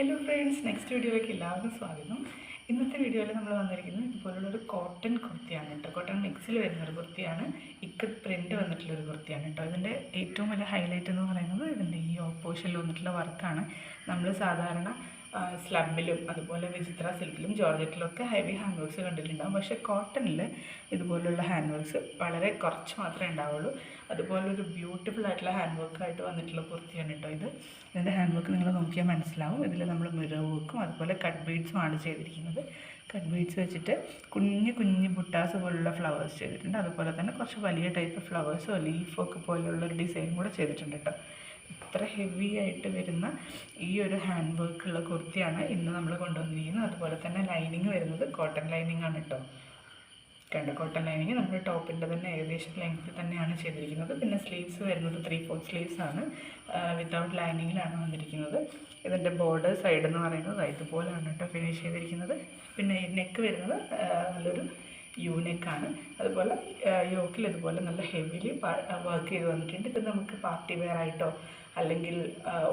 Hello friends next വീഡിയോയിലേക്ക് എല്ലാവർക്കും സ്വാഗതം. ഇന്നത്തെ വീഡിയോയിൽ നമ്മൾ വന്നിരിക്കുന്നത് ഇതുപോലുള്ളൊരു കോട്ടൺ കുർത്തിയാണ് കേട്ടോ കോട്ടൺ മിക്സിൽ വരുന്നൊരു കുർത്തിയാണ്. ഇക്കത്ത് പ്രിന്റ് വന്നിട്ടുള്ളൊരു കുർത്തിയാണ് കേട്ടോ ഇതിന്റെ ഏറ്റവും വലിയ ഹൈലൈറ്റ് എന്ന് പറയുന്നത് ഇതിന്റെ ഈ ഓപ്പോഷനിൽ വന്നിട്ടുള്ള വർക്കാണ് നമ്മൾ സാധാരണ സ്ലബിലും അതുപോലെ വിചിത്ര സിൽക്കിലും ജോർജറ്റിലും ഒക്കെ ഹെവി ഹാൻഡ് വർക്ക്സ് കണ്ടിട്ടുണ്ടാകും പക്ഷേ കോട്ടണിൽ ഇതുപോലുള്ള ഹാൻഡ് വർക്ക്സ് വളരെ കുറച്ച് മാത്രമേ ഉണ്ടാവുള്ളൂ. അതുപോലെ ഒരു ബ്യൂട്ടിഫുൾ ആയിട്ടുള്ള ഹാൻഡ് വർക്കായിട്ട് വന്നിട്ടുള്ള കുർത്തിയാണ് കേട്ടോ ഇത്. ഇതിന്റെ ഹാൻഡ് വർക്ക് നിങ്ങൾ നോക്കിയാൽ മനസ്സിലാവും. ഇതിൽ നമ്മൾ മിറർ വർക്കും അതുപോലെ കട്ട് ബീഡ്സും ആണ് ചെയ്തിരിക്കുന്നത്. കട്ട് ബീഡ്സ് വെച്ചിട്ട് കുഞ്ഞു കുഞ്ഞു ബുട്ടാസ് പോലുള്ള ഫ്ലവേഴ്സ് ചെയ്തിട്ടുണ്ട്. അതുപോലെ തന്നെ കുറച്ച് വലിയ ടൈപ്പ് ഫ്ലവേഴ്സോ ലീഫൊക്കെ പോലുള്ള ഒരു ഡിസൈൻ കൂടെ ചെയ്തിട്ടുണ്ട് കേട്ടോ ഇത്ര ഹെവി ആയിട്ട് വരുന്ന ഈ ഒരു ഹാൻഡ് വർക്കുള്ള കുർത്തിയാണ് ഇന്ന് നമ്മൾ കൊണ്ടുവന്നിരിക്കുന്നത്. അതുപോലെ തന്നെ ലൈനിങ് വരുന്നത് കോട്ടൺ ലൈനിങ് ആണ് കേട്ടോ കണ്ട? കോട്ടൺ ലൈനിങ് നമ്മുടെ ടോപ്പിന്റെ തന്നെ ഏകദേശം ലെങ്ത്തിൽ തന്നെയാണ് ചെയ്തിരിക്കുന്നത്. പിന്നെ സ്ലീവ്സ് വരുന്നത് ത്രീ ഫോർത്ത് സ്ലീവ്സ് ആണ് വിത്തൗട്ട് ലൈനിങ്ങിലാണ് വന്നിരിക്കുന്നത്. ഇതിന്റെ ബോർഡർ സൈഡ് എന്ന് പറയുന്നത് ഇതുപോലെയാണ് കേട്ടോ ഫിനിഷ് ചെയ്തിരിക്കുന്നത്. പിന്നെ ഈ നെക്ക് വരുന്നത് നല്ലൊരു യൂനെക്കാണ് അതുപോലെ യോക്കിൽ ഇതുപോലെ നല്ല ഹെവിലി വർക്ക് ചെയ്ത് വന്നിട്ടുണ്ട്. ഇത് നമുക്ക് പാർട്ടി വെയർ ആയിട്ടോ അല്ലെങ്കിൽ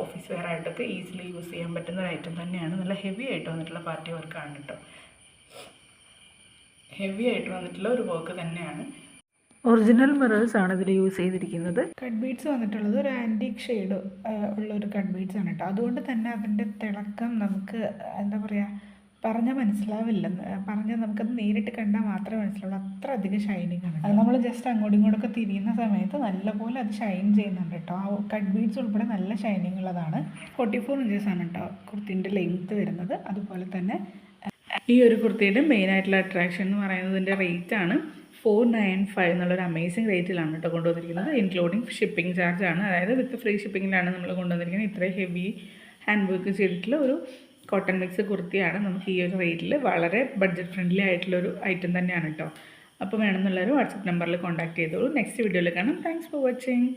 ഓഫീസ് വെയർ ആയിട്ടൊക്കെ ഈസിലി യൂസ് ചെയ്യാൻ പറ്റുന്ന ഒരു ഐറ്റം തന്നെയാണ്. നല്ല ഹെവി ആയിട്ട് വന്നിട്ടുള്ള പാർട്ടി വർക്കാണ് കേട്ടോ. ഹെവി ആയിട്ട് വന്നിട്ടുള്ള ഒരു വർക്ക് തന്നെയാണ്. ഒറിജിനൽ മിറേഴ്സ് ആണ് ഇതിൽ യൂസ് ചെയ്തിരിക്കുന്നത്. കട്ട് ബീഡ്സ് വന്നിട്ടുള്ളത് ഒരു ആന്റിക് ഷെയ്ഡ് ഉള്ള ഒരു കട്ട് ബീഡ്സ് ആണ് കേട്ടോ. അതുകൊണ്ട് തന്നെ അതിന്റെ തിളക്കം നമുക്ക് എന്താ പറയുക പറഞ്ഞാൽ മനസ്സിലാവില്ല. പറഞ്ഞാൽ നമുക്കത് നേരിട്ട് കണ്ടാൽ മാത്രമേ മനസ്സിലാവുള്ളൂ. അത്ര അധികം ഷൈനിങ് ആണ്. അത് നമ്മൾ ജസ്റ്റ് അങ്ങോട്ടും ഇങ്ങോട്ടൊക്കെ തിരിയുന്ന സമയത്ത് നല്ലപോലെ അത് ഷൈൻ ചെയ്യുന്നുണ്ട് കേട്ടോ. ആ കട്ട് ബീഡ്സ് ഉൾപ്പെടെ നല്ല ഷൈനിങ് ഉള്ളതാണ്. ഫോർട്ടി ഫോർ ഇഞ്ചസ് ആണ് കേട്ടോ കുർത്തിന്റെ ലെങ്ത്ത് വരുന്നത്. അതുപോലെ തന്നെ ഈ ഒരു കുർത്തിയുടെ മെയിൻ ആയിട്ടുള്ള അട്രാക്ഷൻ എന്ന് പറയുന്നത് ഇതിന്റെ റേറ്റ് ആണ് ഫോർ നയൻ ഫൈവ് എന്നുള്ളൊരു അമേസിങ് റേറ്റിലാണ് കേട്ടോ കൊണ്ടുവന്നിരിക്കുന്നത്. ഇൻക്ലൂഡിങ് ഷിപ്പിംഗ് ചാർജ് ആണ്. അതായത് വിത്ത് ഫ്രീ ഷിപ്പിങ്ങിലാണ് നമ്മൾ കൊണ്ടുവന്നിരിക്കുന്നത്. ഇത്രയും ഹെവി ഹാൻഡ് വർക്ക് ചെയ്തിട്ടുള്ള ഒരു കോട്ടൺ മിക്സ് കുർത്തിയാണ് നമുക്ക് ഈ ഒരു റേറ്റിൽ വളരെ ബഡ്ജറ്റ് ഫ്രണ്ട്ലി ആയിട്ടുള്ളൊരു ഐറ്റം തന്നെയാണ് കേട്ടോ അപ്പോൾ വേണമെന്നുള്ളവർ വാട്സപ്പ് നമ്പറിൽ കോൺടാക്ട് ചെയ്തോളൂ. നെക്സ്റ്റ് വീഡിയോയിൽ കാണാം. Thanks for watching